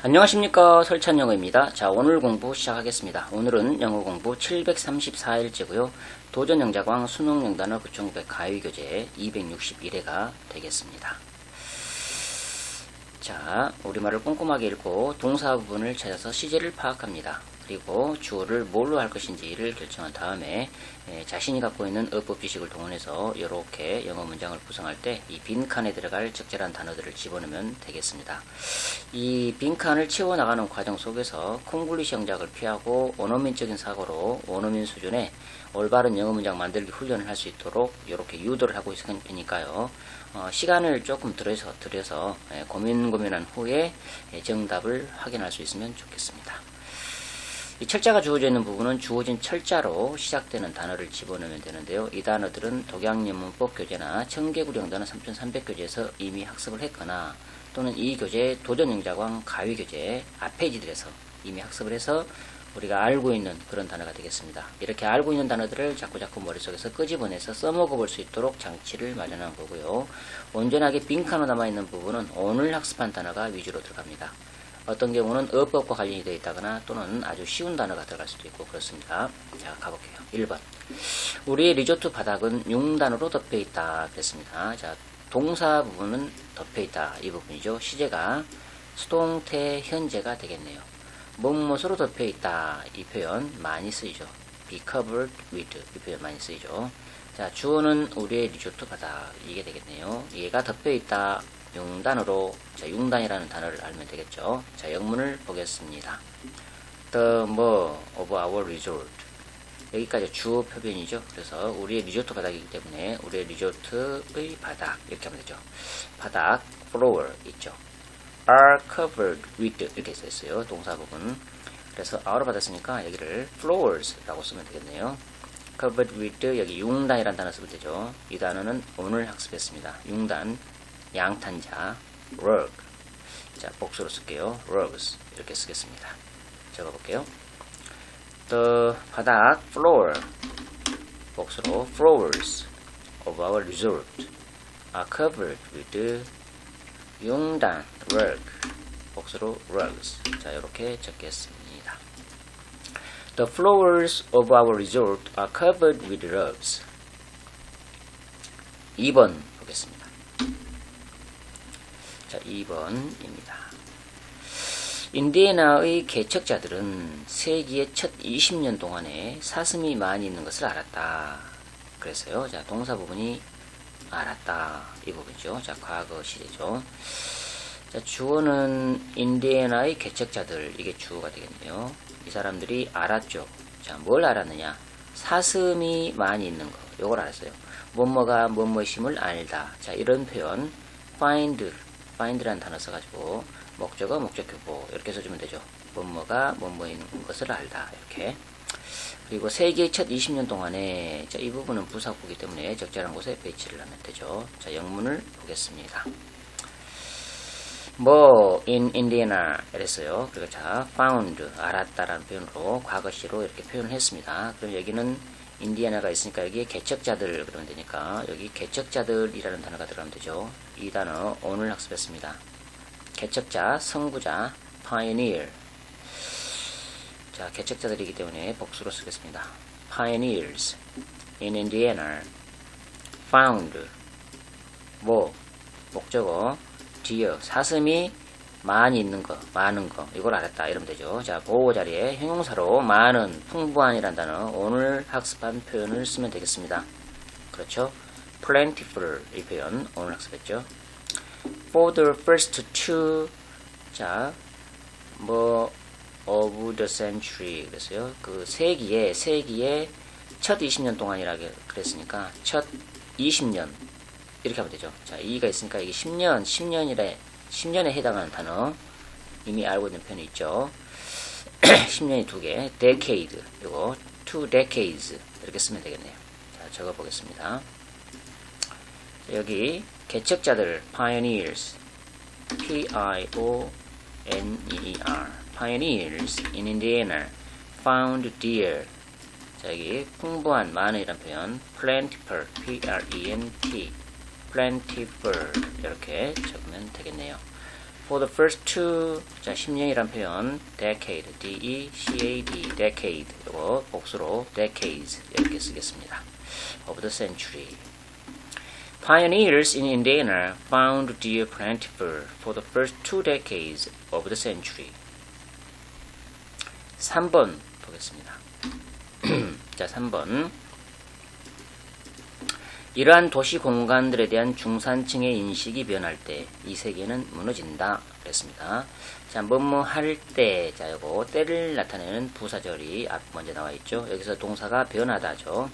안녕하십니까 설찬 영어입니다. 자 오늘 공부 시작하겠습니다. 오늘은 영어 공부 734일째고요. 도전 영자광 수능 영단어 부총백 가위 교재 261회가 되겠습니다. 자 우리말을 꼼꼼하게 읽고 동사 부분을 찾아서 시제를 파악합니다. 그리고 주어를 뭘로 할 것인지를 결정한 다음에 에, 자신이 갖고 있는 어법 지식을 동원해서 이렇게 영어 문장을 구성할 때 이 빈칸에 들어갈 적절한 단어들을 집어넣으면 되겠습니다. 이 빈칸을 채워나가는 과정 속에서 콩글리시 영작을 피하고 원어민적인 사고로 원어민 수준의 올바른 영어 문장 만들기 훈련을 할 수 있도록 이렇게 유도를 하고 있으니까요. 어, 시간을 조금 들여서, 들여서 예, 고민 고민한 후에 예, 정답을 확인할 수 있으면 좋겠습니다. 이 철자가 주어져 있는 부분은 주어진 철자로 시작되는 단어를 집어넣으면 되는데요. 이 단어들은 독양연문법 교재나 청개구령단어 3300교재에서 이미 학습을 했거나 또는 이 교재 도전영자광 가위교재 앞페이지들에서 이미 학습을 해서 우리가 알고 있는 그런 단어가 되겠습니다. 이렇게 알고 있는 단어들을 자꾸자꾸 머릿속에서 끄집어내서 써먹어 볼 수 있도록 장치를 마련한 거고요. 온전하게 빈칸으로 남아있는 부분은 오늘 학습한 단어가 위주로 들어갑니다. 어떤 경우는 어법과 관련이 되어 있다거나 또는 아주 쉬운 단어가 들어갈 수도 있고 그렇습니다. 자, 가볼게요. 1번. 우리의 리조트 바닥은 융단으로 덮여 있다. 그랬습니다. 자, 동사 부분은 덮여 있다. 이 부분이죠. 시제가 수동태 현재가 되겠네요. 무엇으로 덮여 있다. 이 표현 많이 쓰이죠. be covered with. 이 표현 많이 쓰이죠. 자, 주어는 우리의 리조트 바닥. 이게 되겠네요. 얘가 덮여 있다. 융단으로 자, 융단이라는 단어를 알면 되겠죠. 자, 영문을 보겠습니다. The more of our resort. 여기까지 주어 표현이죠. 그래서 우리의 리조트 바닥이기 때문에 우리의 리조트의 바닥 이렇게 하면 되죠. 바닥 floor 있죠. are covered with 이렇게 써 있어요. 동사 부분. 그래서 are로 받았으니까 여기를 floors라고 쓰면 되겠네요. covered with 여기 융단이라는 단어 쓰면 되죠. 이 단어는 오늘 학습했습니다. 융단 양탄자 rug 자 복수로 쓸게요 rugs 이렇게 쓰겠습니다 적어볼게요 the 바닥 floor 복수로 floors of our resort are covered with 융단 rug 복수로 rugs 자 이렇게 적겠습니다 the floors of our resort are covered with rugs 2번 보겠습니다 자, 2번입니다. 인디애나의 개척자들은 세기의 첫 20년 동안에 사슴이 많이 있는 것을 알았다. 그래서요. 자, 동사 부분이 알았다. 이 부분이죠. 자, 과거 시제죠. 자, 주어는 인디애나의 개척자들. 이게 주어가 되겠네요. 이 사람들이 알았죠. 자, 뭘 알았느냐? 사슴이 많이 있는 거. 요걸 알았어요. 뭐뭐가 뭐뭐심을 알다. 자, 이런 표현. find find라는 단어 써가지고 목적어 목적 교보 이렇게 써주면 되죠. 뭐뭐가 뭐뭐인 것을 알다 이렇게 그리고 세계의 첫 20년 동안에 자, 이 부분은 부사구기 때문에 적절한 곳에 배치를 하면 되죠. 자 영문을 보겠습니다. 뭐 in Indiana 이랬어요. 그리고 자 found 알았다라는 표현으로 과거시로 이렇게 표현을 했습니다. 그럼 여기는 인디애나가 있으니까 여기에 개척자들 그러면 되니까 여기 개척자들이라는 단어가 들어가면 되죠. 이 단어 오늘 학습했습니다. 개척자, 선구자, pioneer. 자, 개척자들이기 때문에 복수로 쓰겠습니다. pioneers in Indiana found 뭐 목적어 deer 사슴이 많이 있는 거, 많은 거, 이걸 알았다. 이러면 되죠. 자, 보호 자리에 형용사로 많은, 풍부한이란 단어, 오늘 학습한 표현을 쓰면 되겠습니다. 그렇죠? plentiful 이 표현, 오늘 학습했죠. for the first two, 자, 뭐, of the century, 그랬어요. 그 세기에, 세기에 첫 20년 동안이라 그랬으니까, 첫 20년, 이렇게 하면 되죠. 자, 2가 있으니까 이게 10년, 10년이래. 10년에 해당하는 단어 이미 알고 있는 편이 있죠. 10년이 두 개, decade 이거 two decades 이렇게 쓰면 되겠네요. 자, 적어 보겠습니다. 여기 개척자들 pioneers P I O N E E R pioneers in Indiana found deer 자, 여기 풍부한 많은이란 표현 plentiful P R E N T plentiful 이렇게 적으면 되겠네요. For the first two, 자, 10년이란 표현, decade, D-E-C-A-D, decade. 이거 복수로 decades 이렇게 쓰겠습니다. Of the century. Pioneers in Indiana found deer plentiful for the first two decades of the century. 3번 보겠습니다. 자, 3번. 이러한 도시 공간들에 대한 중산층의 인식이 변할 때 이 세계는 무너진다. 그랬습니다. 자, 뭐뭐 할 때, 자, 요거 때를 나타내는 부사절이 앞 먼저 나와 있죠. 여기서 동사가 변하다죠.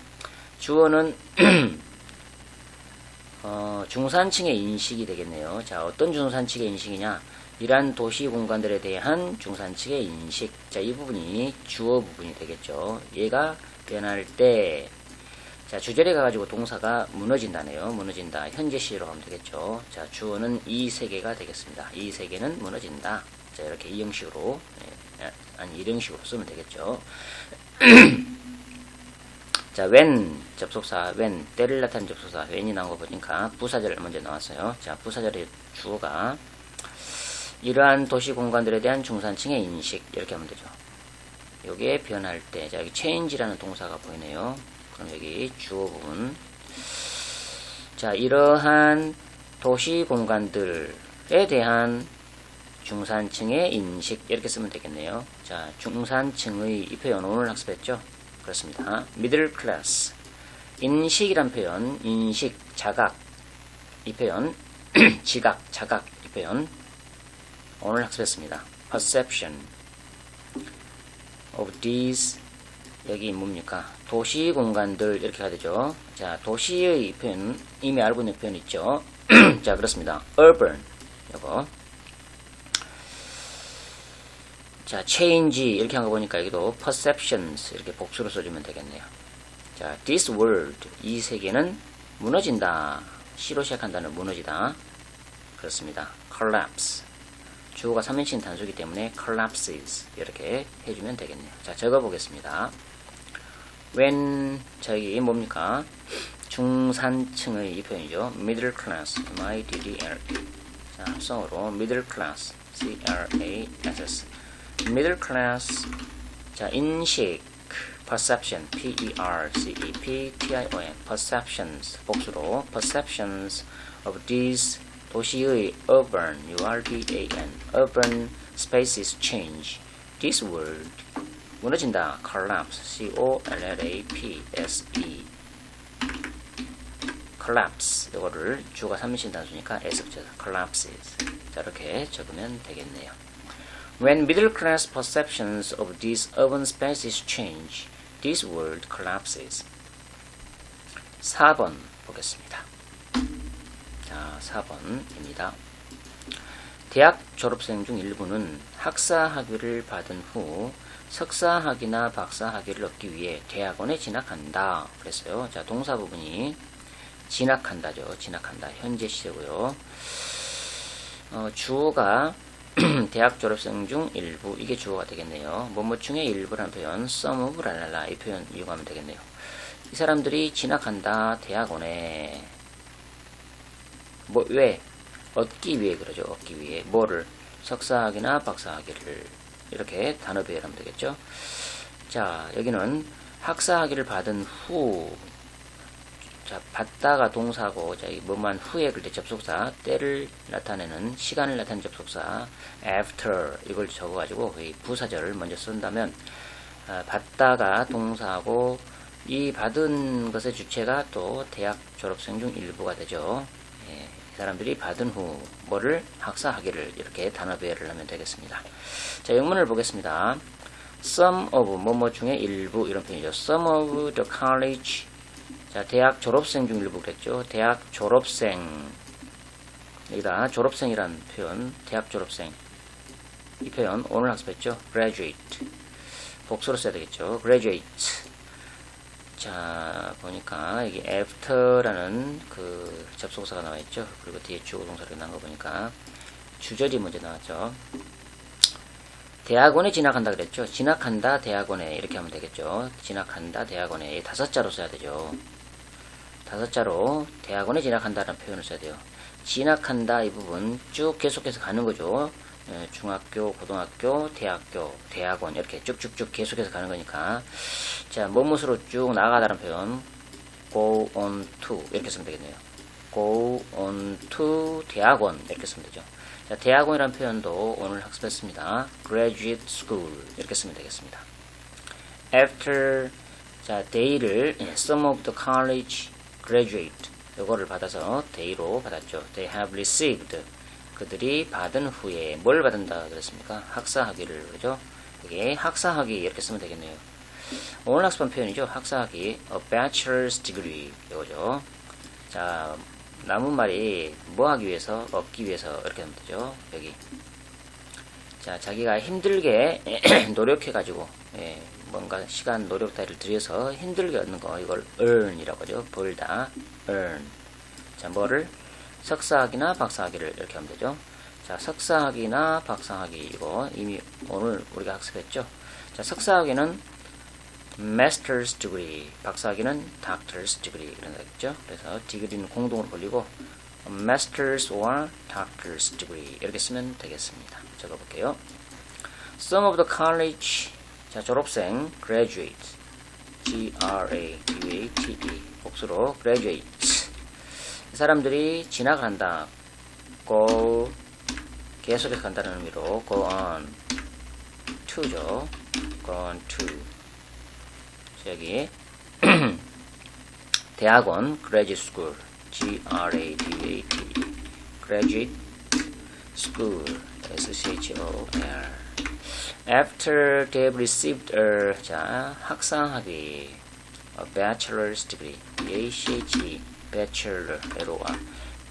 주어는 어, 중산층의 인식이 되겠네요. 자, 어떤 중산층의 인식이냐? 이러한 도시 공간들에 대한 중산층의 인식. 자, 이 부분이 주어 부분이 되겠죠. 얘가 변할 때, 자, 주절에 가가지고 동사가 무너진다네요. 무너진다. 현재 시로 가면 되겠죠. 자, 주어는 이 세계가 되겠습니다. 이 세계는 무너진다. 자, 이렇게 이 형식으로, 예, 아니, 이런 식으로 쓰면 되겠죠. 자, when 접속사, when 때를 나타내는 접속사, when이 나온 거 보니까 부사절 먼저 나왔어요. 자, 부사절의 주어가 이러한 도시 공간들에 대한 중산층의 인식 이렇게 하면 되죠. 요게 변할 때, 자, 여기 change라는 동사가 보이네요. 그럼 여기 주어 부분. 자, 이러한 도시 공간들에 대한 중산층의 인식 이렇게 쓰면 되겠네요. 자, 중산층의 이 표현 오늘 학습했죠? 그렇습니다. middle class. 인식이란 표현, 인식, 자각 이 표현, 지각, 자각 이 표현 오늘 학습했습니다. perception of these 여기 뭡니까? 도시 공간들 이렇게 가야 되죠. 자, 도시의 표현 이미 알고 있는 표현 있죠. 자, 그렇습니다. urban 이거 자, change 이렇게 한 거 보니까 여기도 perceptions 이렇게 복수로 써주면 되겠네요. 자, this world 이 세계는 무너진다. C로 시작한다는 무너지다. 그렇습니다. collapse 주어가 3인칭 단수이기 때문에 collapses 이렇게 해주면 되겠네요. 자, 적어보겠습니다. when 저기 뭡니까? 중산층의 이 표현이죠. middle class, M-I-D-D-L 자, 합성어로 middle class, C-R-A-S-S middle class 자, 인식 perception, P-E-R-C-E-P-T-I-O-N perceptions 복수로 perceptions of these 도시의 urban, U-R-B-A-N urban spaces change this world 무너진다 collapse, C-O-L-L-A-P-S-E collapse 이거를 주가 3인칭 단수니까 s 붙여서 collapses 자 이렇게 적으면 되겠네요 When middle class perceptions of these urban spaces change, this world collapses. 4번 보겠습니다. 자, 4번입니다. 대학 졸업생 중 일부는 학사 학위를 받은 후 석사 학위나 박사 학위를 얻기 위해 대학원에 진학한다. 그랬어요. 자, 동사 부분이 진학한다죠. 진학한다. 현재 시제고요. 어, 주어가 대학 졸업생 중 일부 이게 주어가 되겠네요. 뭐뭐 중에 일부라는 표현 some of 랄랄라 이 표현 이용하면 되겠네요. 이 사람들이 진학한다 대학원에 뭐 왜? 얻기 위해 그러죠. 얻기 위해 뭐를 석사학위나 박사학위를 이렇게 단어 배열하면 되겠죠. 자 여기는 학사학위를 받은 후 자, 받다가 동사고, 자, 이 뭐만 후에 그때 접속사, 때를 나타내는, 시간을 나타내는 접속사, after, 이걸 적어가지고, 이 부사절을 먼저 쓴다면, 아, 받다가 동사고, 이 받은 것의 주체가 또 대학 졸업생 중 일부가 되죠. 예, 이 사람들이 받은 후, 뭐를 학사 학위를 이렇게 단어 배열을 하면 되겠습니다. 자, 영문을 보겠습니다. some of, 뭐뭐 중에 일부, 이런 표현이죠. some of the college 자, 대학 졸업생 중 일부 그랬죠. 대학 졸업생. 여기다 졸업생이란 표현, 대학 졸업생. 이 표현 오늘 학습했죠. graduate. 복수로 써야 되겠죠. graduate. 자, 보니까 이게 after라는 그 접속사가 나와 있죠. 그리고 뒤에 주어 동사로 나온 거 보니까 주절이 먼저 나왔죠. 대학원에 진학한다 그랬죠. 진학한다 대학원에 이렇게 하면 되겠죠. 진학한다 대학원에 다섯 자로 써야 되죠. 다섯 자로 대학원에 진학한다는 표현을 써야 돼요. 진학한다 이 부분 쭉 계속해서 가는 거죠. 예, 중학교, 고등학교, 대학교, 대학원 이렇게 쭉쭉쭉 계속해서 가는 거니까 자 뭐뭇으로 쭉 나가다는 표현 go on to 이렇게 쓰면 되겠네요. go on to 대학원 이렇게 쓰면 되죠. 자, 대학원이라는 표현도 오늘 학습했습니다. graduate school 이렇게 쓰면 되겠습니다. after 자 day를 예, some of the college graduate 요거를 받아서 day로 받았죠. they have received 그들이 받은 후에 뭘 받은다 그랬습니까? 학사학위를 그죠? 이게 학사학위 이렇게 쓰면 되겠네요. 오늘 학습한 표현이죠. 학사학위 a bachelor's degree 이거죠. 자 남은 말이 뭐 하기 위해서 얻기 위해서 이렇게 하면 되죠. 여기 자 자기가 힘들게 노력해 가지고 예, 뭔가 시간 노력 따위를 들여서 힘들게 얻는 거 이걸 earn이라고 하죠. 벌다 earn 자 뭐를 석사학위나 박사학위를 이렇게 하면 되죠. 자 석사학위나 박사학위 이거 이미 오늘 우리가 학습했죠. 자 석사학위는 master's degree, 박사학위는 doctor's degree 이런 거겠죠. 그래서 degree는 공동으로 벌리고 master's or doctor's degree 이렇게 쓰면 되겠습니다. 적어볼게요. Some of the college 자 졸업생 graduate, G-R-A-D-U-A-T-E 복수로 graduates 이 사람들이 한다. go 계속해서 간다는 의미로 go on to죠. go on to 여기 대학원 graduate school G R A D A T E graduate school S C H O L after they've received a 자 학상학위 a bachelor's degree B A C H E bachelor L O R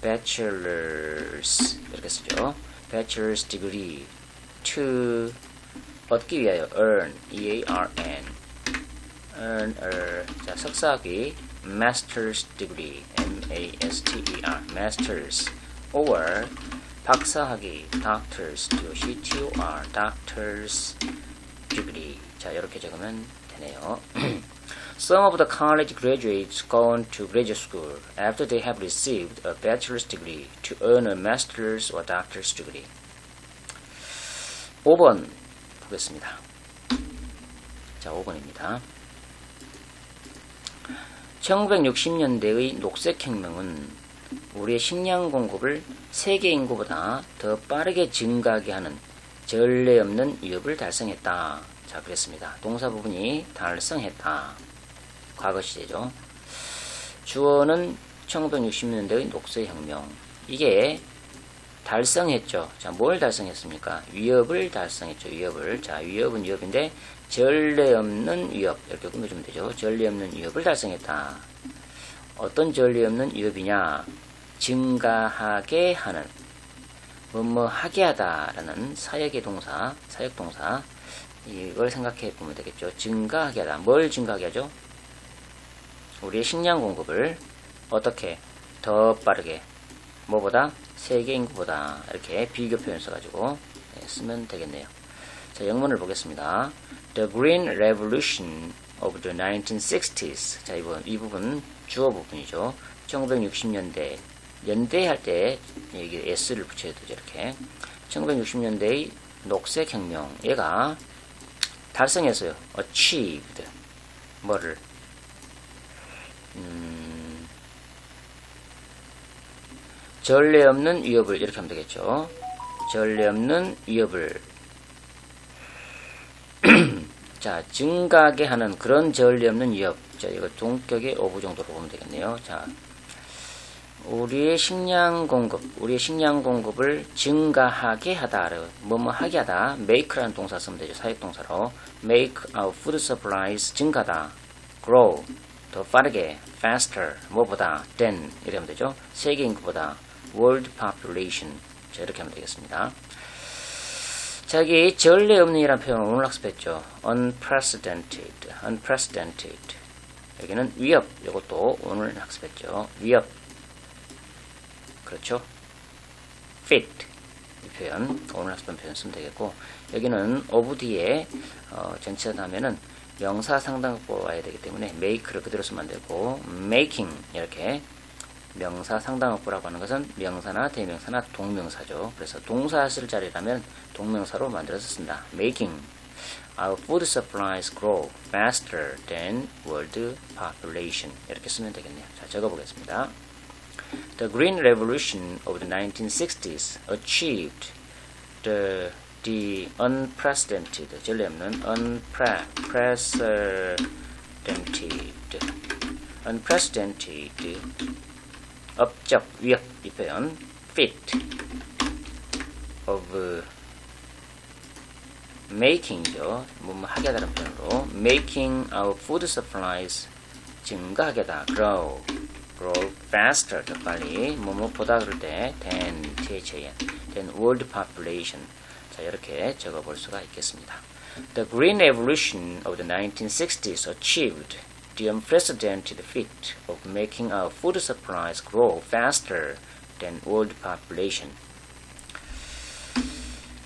bachelor's 이렇게 쓰죠 bachelor's degree to 얻기 위하여 earn E A R N earn a 자, 석사학위 master's degree M A S T E R masters or 박사학위 doctors D O C T O R doctors degree 자 이렇게 적으면 되네요. Some of the college graduates go on to graduate school after they have received a bachelor's degree to earn a master's or doctor's degree. 5번 보겠습니다. 자, 5번입니다. 1960년대의 녹색혁명은 우리의 식량 공급을 세계 인구보다 더 빠르게 증가하게 하는 전례 없는 위협을 달성했다. 자, 그랬습니다. 동사 부분이 달성했다. 과거 시제죠. 주어는 1960년대의 녹색혁명. 이게 달성했죠. 자, 뭘 달성했습니까? 위협을 달성했죠. 위협을. 자, 위협은 위협인데 전례 없는 위협 이렇게 꾸며주면 되죠. 전례 없는 위협을 달성했다. 어떤 전례 없는 위협이냐? 증가하게 하는 뭐뭐 하게 하다라는 사역의 동사, 사역 동사 이걸 생각해 보면 되겠죠. 증가하게 하다. 뭘 증가하게 하죠? 우리의 식량 공급을 어떻게 더 빠르게 뭐보다 세계 인구보다 이렇게 비교 표현 써가지고 네, 쓰면 되겠네요. 자, 영문을 보겠습니다. The Green Revolution of the 1960s. 자, 이번, 이 부분 주어 부분이죠. 1960년대, 연대 할 때 여기 S를 붙여야 되죠, 이렇게. 1960년대의 녹색 혁명, 얘가 달성했어요. achieved. 뭐를? 음, 전례 없는 위협을 이렇게 하면 되겠죠. 전례 없는 위협을 자 증가하게 하는 그런 전례 없는 위협. 자 이거 동격의 오부 정도로 보면 되겠네요. 자 우리의 식량 공급, 우리의 식량 공급을 증가하게 하다. 뭐뭐 하게 하다. make라는 동사 쓰면 되죠. 사역 동사로 make our food supplies 증가다. grow 더 빠르게 faster 뭐보다 than 하면 되죠. 세계 인구보다 world population 자 이렇게 하면 되겠습니다. 자 여기 전례 없는 이라는 표현을 오늘 학습했죠. unprecedented, unprecedented 여기는 위협 이것도 오늘 학습했죠. 위협 그렇죠. fit 이 표현 오늘 학습한 표현 쓰면 되겠고 여기는 of 뒤에 어, 전치사 다음에는 명사 상당법 와야 되기 때문에 make를 그대로 쓰면 안 되고 making 이렇게 명사 상당어구라고 하는 것은 명사나 대명사나 동명사죠. 그래서 동사 쓸 자리라면 동명사로 만들어서 쓴다. Making our food supplies grow faster than world population. 이렇게 쓰면 되겠네요. 자, 적어보겠습니다. The Green Revolution of the 1960s achieved the, the unprecedented, 전례 없는 unprecedented, unprecedented 업적, 위협, 이 표현, fit of making이죠. 뭐뭐 하게 하다는 표현으로 making our food supplies 증가하게다. grow, grow faster 더 빨리 뭐뭐보다 그럴 때 than than than world population 자 이렇게 적어볼 수가 있겠습니다. The green revolution of the 1960s achieved the unprecedented feat of making our food supplies grow faster than world population.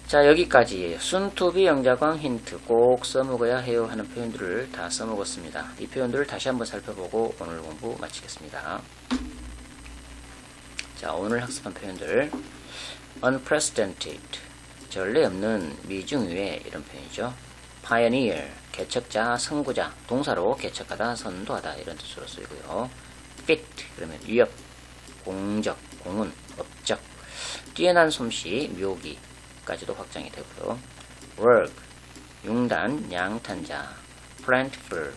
자 여기까지예요. 순투비 영자광 힌트 꼭 써먹어야 해요 하는 표현들을 다 써먹었습니다. 이 표현들을 다시 한번 살펴보고 오늘 공부 마치겠습니다. 자 오늘 학습한 표현들 unprecedented 전례 없는 미중유의 이런 표현이죠. pioneer 개척자, 선구자 동사로 개척하다, 선도하다 이런 뜻으로 쓰이고요. fit 그러면 위협, 공적, 공운, 업적 뛰어난 솜씨, 묘기 까지도 확장이 되고요. work, 융단, 양탄자, plentiful,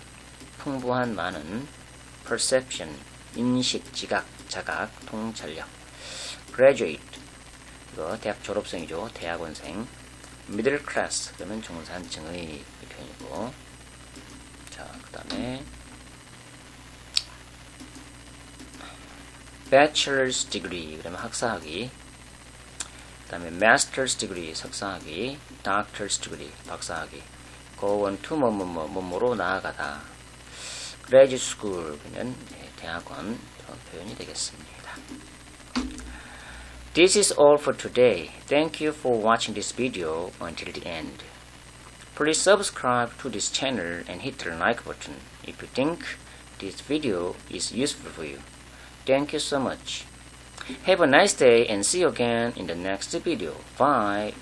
풍부한 많은, perception, 인식, 지각, 자각, 통찰력, graduate, 이거 대학 졸업생이죠. 대학원생, middle class, 그러면 중산층의 표현이고, 자, 그 다음에 bachelor's degree, 그러면 학사학위, 그 다음에 master's degree. 석사학위, doctor's degree. 박사학위, go on to 뭐뭐뭐 뭐뭐로 나아가다. graduate school. 그러면 대학원. 이런 표현이 되겠습니다. This is all for today. Thank you for watching this video until the end. Please subscribe to this channel and hit the like button if you think this video is useful for you. Thank you so much. Have a nice day and see you again in the next video. Bye.